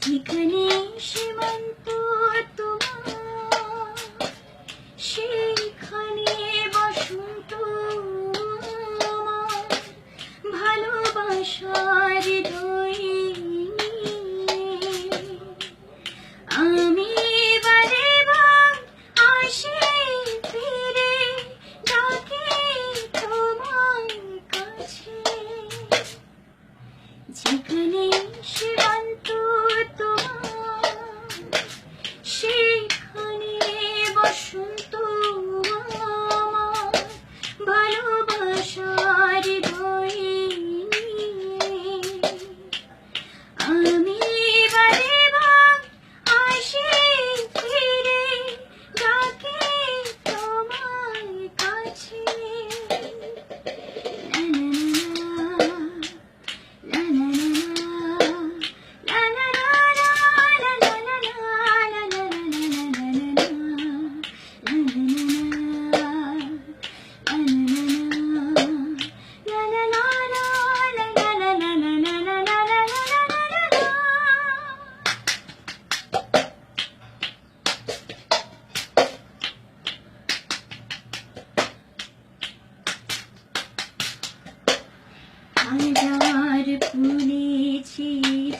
এখানে সীমান্ত সেইখানে ভালোবাসার আমি বারে আসি ফিরে তোমার কাছে। যেখানে সে Bush.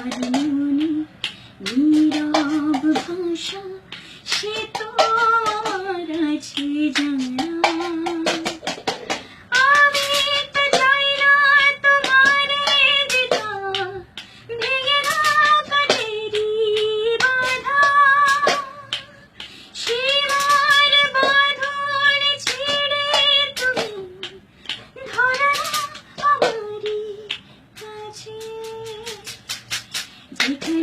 মনে নীরব ভাষা সে তো আমার আছে জানা। Thank you.